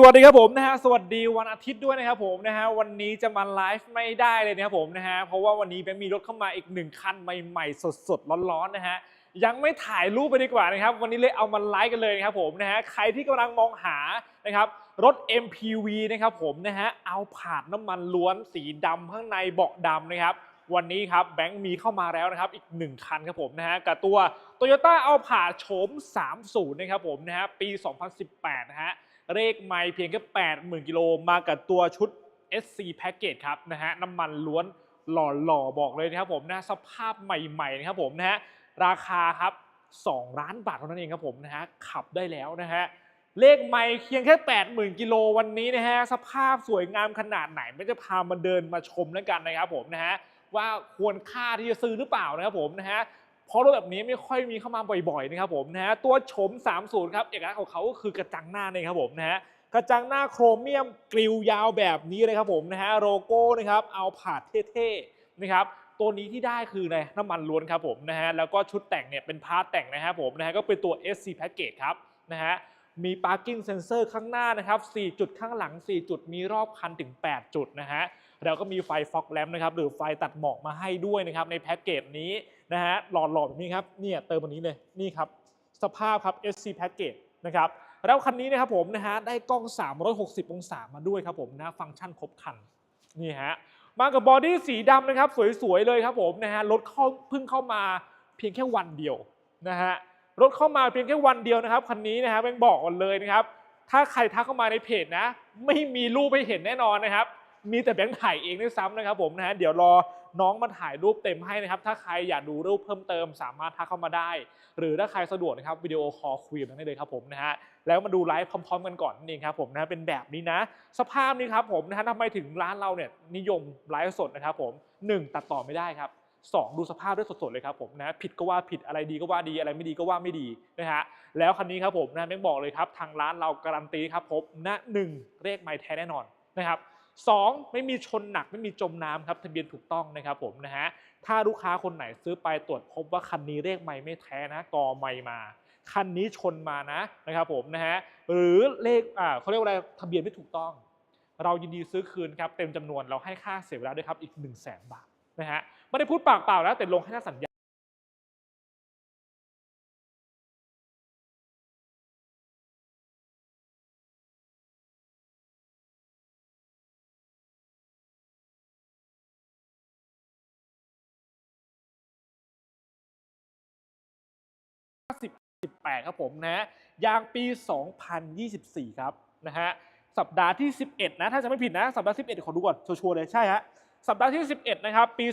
สวัสดีครับผมนะฮะสวัสดีวันอาทิตย์ด้วยนะครับผมนะฮะวันนี้จะมาไลฟ์ไม่ได้เลยนะครับผมนะฮะเพราะว่าวันนี้แบงค์มีรถเข้ามาอีกหนึ่งคันใหม่ๆ สดๆร้อนๆนะฮะยังไม่ถ่ายรูปไปดีกว่านะครับ วันนี้เลยเอามาไลฟ์กันเลยนะครับผมนะฮะใครที่กำลังมองหานะครับรถ MPV นะครับผมนะฮะเอาผาดน้ำมันล้วนสีดำข้างในเบาะดำนะครับวันนี้ครับแบงค์มีเข้ามาแล้วนะครับอีก 1 คันครับผมนะฮะกับตัว Toyota เอาผาดโฉม30นะครับผมนะฮะปี 2018นะฮะ เลขไม่เพียงแค่ 80,000 กิโลมากับตัวชุด SC Package ครับนะฮะน้ำมันล้วนหล่อๆ บอกเลยนะครับผมนะสภาพใหม่ๆนะครับผมนะฮะราคาครับ 2 ล้านบาทเท่านั้นเองครับผมนะฮะขับได้แล้วนะฮะเลขไม่เพียงแค่ 80,000 กิโลวันนี้นะฮะสภาพสวยงามขนาดไหนไม่จะพามาเดินมาชมแล้วกันนะครับผมนะฮะว่าควรค่าที่จะซื้อหรือเปล่านะครับผมนะฮะ เพราะรถแบบนี้ไม่ค่อยมีเข้ามาบ่อยๆนะครับผมนะฮะตัวโฉม 30 ครับเอกลักษณ์ของเขาก็คือกระจังหน้าเนี่ยครับผมนะฮะกระจังหน้าโครเมียมกริวยาวแบบนี้เลยครับผมนะฮะโลโก้นะครับเอาผาดเท่ๆนะครับตัวนี้ที่ได้คือในน้ำมันล้วนครับผมนะฮะแล้วก็ชุดแต่งเนี่ยเป็นพาร์ทแต่งนะครับผมนะฮะก็เป็นตัว SC Package ครับนะฮะ มี Parking Sensor ข้างหน้านะครับ 4 จุดข้างหลัง 4 จุด มีรอบคันถึง 8 จุดนะฮะ แล้วก็มีไฟฟอกแลมนะครับ หรือไฟตัดหมอกมาให้ด้วยนะครับ ในแพ็กเกจนี้นะฮะ หลอดหลอดแบบนี้ครับ เนี่ยเติมวันนี้เลย นี่ครับ สภาพครับ SC Package นะครับ แล้วคันนี้นะครับผมนะฮะ ได้กล้อง 360 องศามาด้วยครับผมนะ ฟังก์ชันครบครัน นี่ฮะ มากับบอดี้สีดำนะครับ สวยๆ เลยครับผมนะฮะ รถเข้าเพิ่งเข้ามาเพียงแค่วันเดียวนะฮะ รถเข้ามาเพียงแค่วันเดียวนะครับคันนี้นะฮะเป็นบอกก่อนเลยนะครับ ถ้าใครทักเข้ามาในเพจนะ ไม่มีรูปให้เห็นแน่นอนนะครับ มีแต่แบงค์ถ่ายเองด้วยซ้ำนะครับผมนะฮะเดี๋ยวรอน้องมาถ่ายรูปเต็มให้นะครับ ถ้าใครอยากดูรูปเพิ่มเติมสามารถทักเข้ามาได้ หรือถ้าใครสะดวกนะครับวิดีโอคอลคุยกันได้เลยครับผมนะฮะแล้วมาดูไลฟ์พร้อมๆกันก่อนนี่ครับผมนะเป็นแบบนี้นะ สภาพนี้ครับผมนะฮะทำไมถึงร้านเราเนี่ยนิยมไลฟ์สดนะครับผมหนึ่งตัดต่อไม่ได้ครับ สองดูสภาพด้วยสดๆเลยครับผมนะผิดก็ว่าผิดอะไรดีก็ว่าดีอะไรไม่ดีก็ว่าไม่ดีนะฮะแล้วคันนี้ครับผมนะแม่งบอกเลยครับทางร้านเราการันตีครับผมนะหนึ่งเลขไม้แท้แน่นอนนะครับสองไม่มีชนหนักไม่มีจมน้ำครับทะเบียนถูกต้องนะครับผมนะฮะถ้าลูกค้าคนไหนซื้อไปตรวจพบว่าคันนี้เลขไม่ไม่แท้นะกอไม่มาคันนี้ชนมานะนะครับผมนะฮะหรือเลขอ่าเขาเรียกว่าอะไรทะเบียนไม่ถูกต้อง เรายินดีซื้อคืนครับเต็มจำนวนเราให้ค่าเสียเวลาด้วยครับอีก 1 0 0 0 0แสนบาท นะฮะไม่ได้พูดปากเปล่านะแต่ลงให้หน้าสัญญา18ครับผมนะฮะยางปี 2024 ครับนะฮะสัปดาห์ที่ 11 นะ ถ้าจะไม่ผิดนะ สัปดาห์ 11 ขอดูก่อน ชัวร์ๆเลยใช่ฮะ สัปดาห์ที่ 11 นะครับ ปี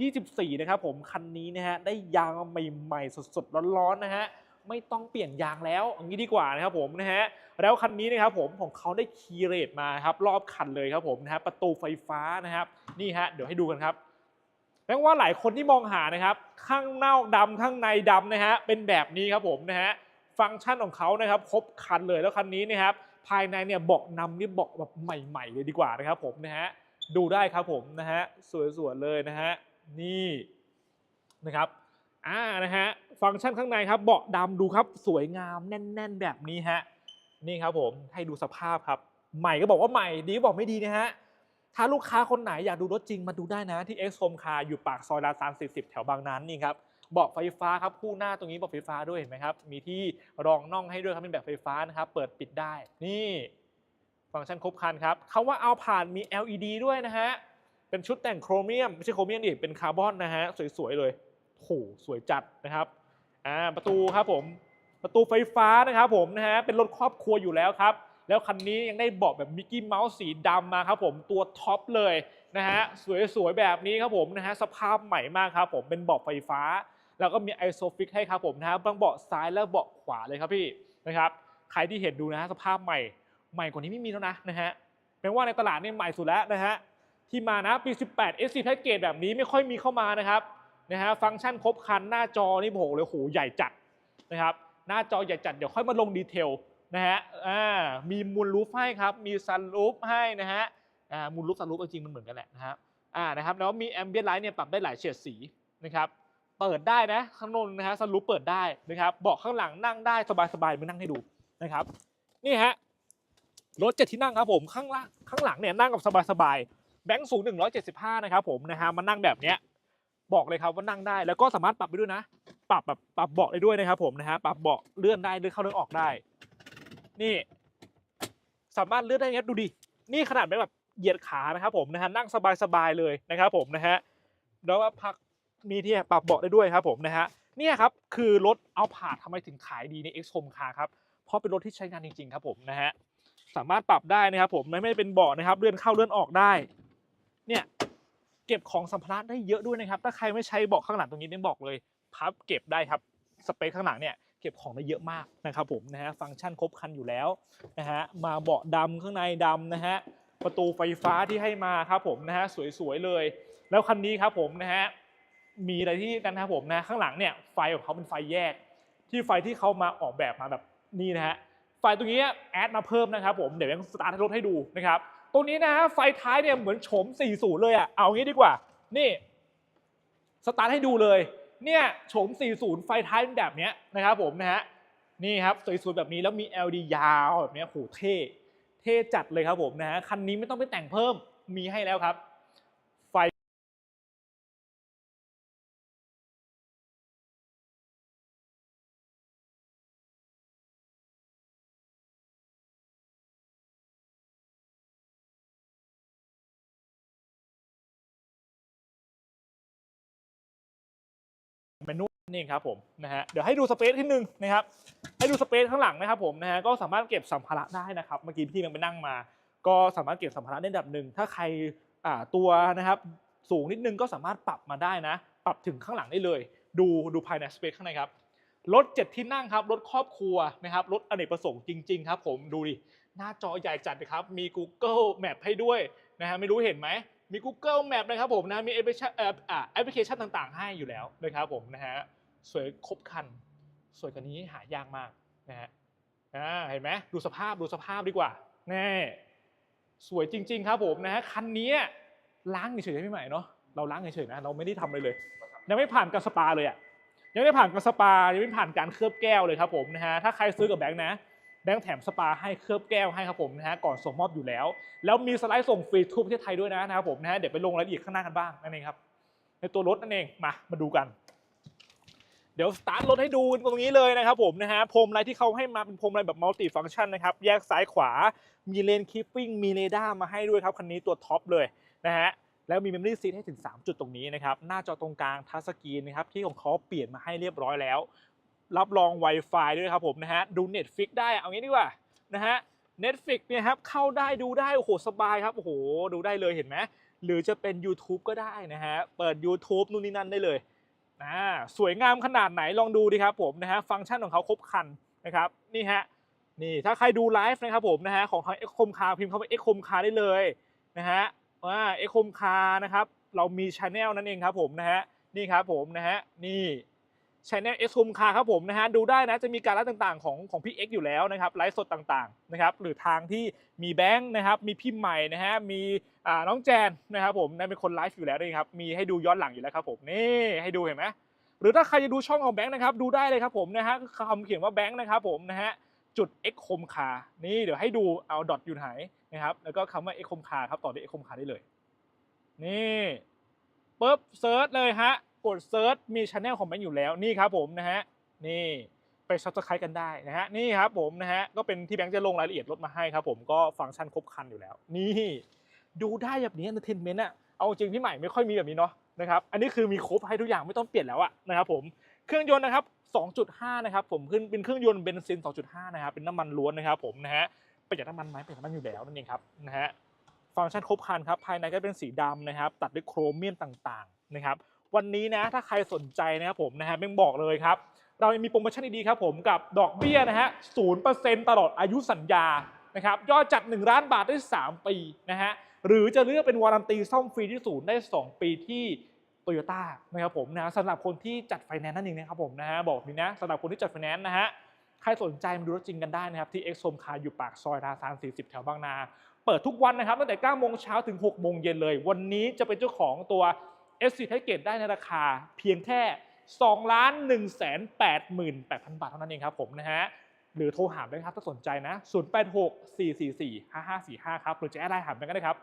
2024 นะครับผม คันนี้นะฮะ ได้ยางใหม่ๆ สดๆ ร้อนๆ นะฮะ ไม่ต้องเปลี่ยนยางแล้วอย่างนี้ดีกว่านะครับผมนะฮะ แล้วคันนี้นะครับผมของเขาได้คีย์เรทมาครับ รอบคันเลยครับผมนะฮะ ประตูไฟฟ้านะครับ นี่ฮะ เดี๋ยวให้ดูกันครับแปลว่าหลายคนที่มองหานะครับ ข้างนอกดำข้างในดำนะฮะ เป็นแบบนี้ครับผมนะฮะ ฟังก์ชันของเขานะครับ ครบคันเลย แล้วคันนี้นะครับ ภายในเนี่ยเบาะนำนี่เบาะแบบใหม่ ๆ เลยดีกว่านะครับผมนะฮะ ดูได้ครับผมนะฮะสวยๆเลยนะฮะนี่นะครับอ่านะฮะฟังก์ชันข้างในครับเบาะดำดูครับสวยงามแน่น ๆ แบบนี้ฮะนี่ครับผมให้ดูสภาพครับ ใหม่ก็บอกว่าใหม่ดีบอกไม่ดีนะฮะถ้าลูกค้าคนไหนอยากดูรถจริงมาดูได้นะที่ X Home Car อยู่ปากซอยลาซาน40 แถวบางนานี่ครับเบาะไฟฟ้าครับคู่หน้าตรงนี้เบาะไฟฟ้าด้วยเห็นไหมครับมีที่รองน่องให้ด้วยครับเป็นแบบไฟฟ้านะครับเปิดปิดได้นี่ ฟังก์ชันครบครันครับเขาว่าเอาผ่านมี LED ด้วยนะฮะ เป็นชุดแต่งโครเมียม ไม่ใช่โครเมียมดิเป็นคาร์บอนนะฮะ สวย ๆ เลยโหสวยจัดนะครับ อ่า ประตูครับผม ประตูไฟฟ้านะครับผมนะฮะ เป็นรถครอบครัวอยู่แล้วครับ แล้วคันนี้ยังได้เบาะแบบมิกกี้เมาส์สีดำมาครับผม ตัวท็อปเลยนะฮะ สวย ๆ แบบนี้ครับผมนะฮะ สภาพใหม่มากครับผม เป็นเบาะไฟฟ้า แล้วก็มีไอโซฟิกให้ครับผมนะฮะทั้งเบาะซ้ายและเบาะขวาเลยครับพี่นะครับ ใครที่เห็นดูนะฮะสภาพใหม่ ใหม่กว่านี้ไม่มีแล้วนะนะฮะแปลว่าในตลาดนี่ใหม่สุดแล้วนะฮะที่มานะปี 18 SC Package แบบนี้ไม่ค่อยมีเข้ามานะครับนะฮะฟังก์ชันครบครันหน้าจอนี่โอ้โหเลยโหใหญ่จัดนะครับหน้าจอใหญ่จัดเดี๋ยวค่อยมาลงดีเทลนะฮะอ่ามีมูลลูฟให้ครับมีซันลูฟให้นะฮะอ่ามูลลูฟซันลูฟจริงมันเหมือนกันแหละนะครับอ่านะครับแล้วมีแอมเบียนไลท์เนี่ยปรับได้หลายเฉดสีนะครับเปิดได้นะข้างนนนะฮะซันลูฟเปิดได้นะครับเบาะข้างหลังนั่งได้สบายๆมานั่งให้ดูนะครับนี่ฮะ รถเจ็ดที่นั่งครับผมข้างล่างข้างหลังเนี่ยนั่งกับสบายๆแบงค์สูง 175 นะครับผมนะฮะมานั่งแบบเนี้ยบอกเลยครับว่านั่งได้แล้วก็สามารถปรับไปด้วยนะ ปรับแบบปรับเบาะได้ด้วยนะครับผมนะฮะปรับเบาะเลื่อนได้เลื่อนเข้าเลื่อนออกได้ นี่ สามารถเลื่อนได้ครับดูดินี่ขนาดไม่แบบเหยียดขานะครับผมนะฮะนั่งสบายๆเลยนะครับผมนะฮะแล้วว่าพักมีที่ปรับเบาะได้ด้วยครับผมนะฮะเนี่ยครับคือรถเอาผ่าทำไมถึงขายดีใน X Home Car ครับเพราะเป็นรถที่ใช้งานจริงๆครับผมนะฮะ สามารถปรับได้นะครับ ผมไม่ไม่เป็นเบาะนะครับ เลื่อนเข้าเลื่อนออกได้ เนี่ยเก็บของสัมภาระได้เยอะด้วยนะครับ ถ้าใครไม่ใช้เบาะข้างหลังตรงนี้เนี่ยบอกเลยพับเก็บได้ครับสเปคข้างหลังเนี่ยเก็บของได้เยอะมากนะครับผมนะฮะฟังก์ชันครบครันอยู่แล้วนะฮะมาเบาะดำข้างในดำนะฮะประตูไฟฟ้าที่ให้มาครับผมนะฮะสวยๆเลย แล้วคันนี้ครับผมนะฮะมีอะไรที่กันนะครับผมนะข้างหลังเนี่ยไฟของเขาเป็นไฟแยก ที่ไฟที่เขามาออกแบบมาแบบนี่นะฮะ ไฟตรงนี้แอดมาเพิ่มนะครับผมเดี๋ยวยังสตาร์ทรถให้ดูนะครับตรงนี้นะฮะไฟท้ายเนี่ยเหมือนโฉม 40 เลยอะเอางี้ดีกว่า นี่สตาร์ทให้ดูเลยเนี่ยโฉม 40 ไฟท้ายแบบเนี้ยนะครับผมนะฮะนี่ครับสวยๆแบบนี้แล้วมี LED ยาวแบบเนี้ยโหเท่เท่จัดเลยครับผมนะฮะคันนี้ไม่ต้องไปแต่งเพิ่มมีให้แล้วครับ เมนูนี่เองครับผมนะฮะเดี๋ยวให้ดูสเปซที่หนึ่งนะครับให้ดูสเปซข้างหลังนะครับผมนะฮะก็สามารถเก็บสัมภาระได้นะครับเมื่อกี้พี่มันไปนั่งมา ก็สามารถเก็บสัมภาระได้ระดับหนึ่งถ้าใครอ่าตัวนะครับสูงนิดนึงก็สามารถปรับมาได้นะ ปรับถึงข้างหลังได้เลย ดูดูภายในสเปซข้างในครับรถเจ็ดที่นั่งครับรถครอบครัวนะครับรถอเนกประสงค์จริงๆครับผมดูดิหน้าจอใหญ่จัดนะครับมี Google Map ให้ด้วยนะฮะไม่รู้เห็นไหม มี Google Map นะครับผมนะ มีแอปพลิเคชันแอปพลิเคชันต่างๆ ให้อยู่แล้วนะครับผมนะฮะ สวยครบคัน สวยกว่านี้หายากมากนะฮะเห็นไหมดูสภาพดูสภาพดีกว่าแน่สวยจริง ๆ ครับผมนะฮะคันนี้ล้างเฉยๆพี่ใหม่เนาะเราล้างเฉยๆนะเราไม่ได้ทำอะไรเลย ยังไม่ผ่านการสปาเลยอะยังไม่ผ่านการสปายังไม่ผ่านการเคลือบแก้วเลยครับผมนะฮะถ้าใครซื้อกับแบงค์นะ แบงค์แถมสปาให้เคลือบแก้วให้ครับผมนะฮะก่อนส่งมอบอยู่แล้ว แล้วมีสไลด์ส่งฟรีทั่วประเทศไทยด้วยนะนะครับผมนะฮะเดี๋ยวไปลงรายละเอียดข้างหน้ากันบ้างนั่นเองครับในตัวรถนั่นเองมามาดูกัน เดี๋ยวสตาร์ทรถให้ดูตรงนี้เลยนะครับผมนะฮะพรมอะไรที่เขาให้มาเป็นพรมอะไรแบบมัลติฟังก์ชันนะครับแยกซ้ายขวา มีเลนคีปปิ้งมีเรดาร์มาให้ด้วยครับคันนี้ตัวท็อปเลยนะฮะแล้วมี Memory Seat ให้ถึง 3 จุดตรงนี้นะครับ หน้าจอตรงกลางทัชสกรีนนะครับที่ของเขาเปลี่ยนมาให้เรียบร้อยแล้ว รับรอง Wi-Fi ด้วยครับผมนะฮะดู Netflix ได้เอางี้ดีกว่านะฮะ Netflix เนี่ยครับเข้าได้ดูได้โอ้โหสบายครับโอ้โหดูได้เลยเห็นไหมหรือจะเป็น YouTube ก็ได้นะฮะเปิด YouTube นู่นนี่นั่นได้เลยอ่าสวยงามขนาดไหนลองดูดิครับผมนะฮะฟังก์ชันของเขาครบครันนะครับนี่ฮะนี่ถ้าใครดูไลฟ์นะครับผมนะฮะของทาง X Com Car พิมพ์เข้าไป X Com Car ได้เลยนะฮะว่า X Com Car นะครับเรามีช anel นั่นเองครับผมนะฮะนี่ครับผมนะฮะนี่ ช anel X Home Car ครับผมนะฮะดูได้นะจะมีการไลฟ์ต่างๆของของพี่ X อยู่แล้วนะครับไลฟ์สดต่างๆนะครับหรือทางที่มีแบงค์นะครับมีพี่ใหม่นะฮะมีอ่าน้องแจนนะครับผมนั่นเป็นคนไลฟ์อยู่แล้วด้วยครับมีให้ดูย้อนหลังอยู่แล้วครับผมนี่ให้ดูเห็นไหมหรือถ้าใครจะดูช่องของแบงค์นะครับดูได้เลยครับผมนะฮะคำเขียนว่าแบงค์นะครับผมนะฮะจุด X Home Car นี่เดี๋ยวให้ดูเอาดอทอยู่ไหนนะครับแล้วก็คำว่า X Home Car ครับต่อด้วย X Home Car ได้เลยนี่ปุ๊บเซิร์ชเลยฮะ กดเซิร์ชมีช anel ของแบงค์อยู่แล้วนี่ครับผมนะฮะนี่ไปซับสไครต์กันได้นะฮะนี่ครับผมนะฮะก็เป็นที่แบงค์จะลงรายละเอียดรถมาให้ครับผมก็ฟังก์ชันครบครันอยู่แล้ว นี่ดูได้แบบนี้ entertainment อะเอาจริงพี่ใหม่ไม่ค่อยมีแบบนี้เนาะนะครับอันนี้คือมีครบให้ทุกอย่างไม่ต้องเปลี่ยนแล้วอะนะครับผมเครื่องยนต์นะครับ 2.5 นะครับผมขึ้นเป็นเครื่องยนต์เบนซิน 2.5 นะครับเป็นน้ำมันล้วนนะครับผมนะฮะประหยัดน้ำมันไหมประหยัดน้ำมันอยู่แล้วนั่นเองครับนะฮะฟังก์ชันครบครันครับภายในก็เป็นสีดำนะครับ ตัดด้วยโครเมียมต่างๆนะครับ วันนี้นะถ้าใครสนใจนะครับผมนะฮะแม่งบอกเลยครับ เรายังมีโปรโมชั่นดีๆครับผมกับดอกเบี้ยนะฮะศูนย์เปอร์เซ็นต์ตลอดอายุสัญญานะครับยอดจัด 1 ล้านบาทได้ 3 ปีนะฮะหรือจะเลือกเป็นวารันตีซ่อมฟรีที่ศูนย์ได้ 2 ปีที่โตโยต้านะครับผมนะสำหรับคนที่จัดไฟแนนซ์นั่นเองนะครับผมนะฮะบอกนี้นะสำหรับคนที่จัดไฟแนนซ์นะฮะใครสนใจมาดูรถจริงกันได้นะครับที่ X Home Car อยู่ปากซอยราซาน40 แถวบางนา เปิดทุกวันนะครับตั้งแต่9โมงเช้าถึง6โมงเย็นเลย วันนี้จะเป็นเจ้าของตัว S4 ไทเกตได้ในราคาเพียงแค่ 2 ล้าน1 8 8 0 0 0 บาทเท่านั้นเองครับผมนะฮะหรือโทรหาแบงค์ครับถ้าสนใจนะ 086 444 5545 ครับหรือจะแอดไลน์หาแบงค์ก็ได้ครับ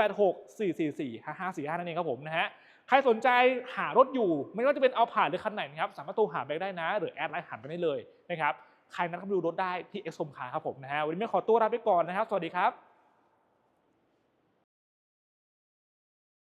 086 444 5545 นั่นเองครับผมนะฮะใครสนใจหารถอยู่ ไม่ว่าจะเป็นเอาผ่านหรือคันไหนนะครับสามารถโทรหาแบงค์ได้นะ หรือแอดไลน์หาแบงค์ได้เลยนะครับใครนัดเข้ามาดูรถได้ที่ X สมคาครับผมนะฮะวันนี้ไม่ขอตัวลาไปก่อนนะครับ สวัสดีครับ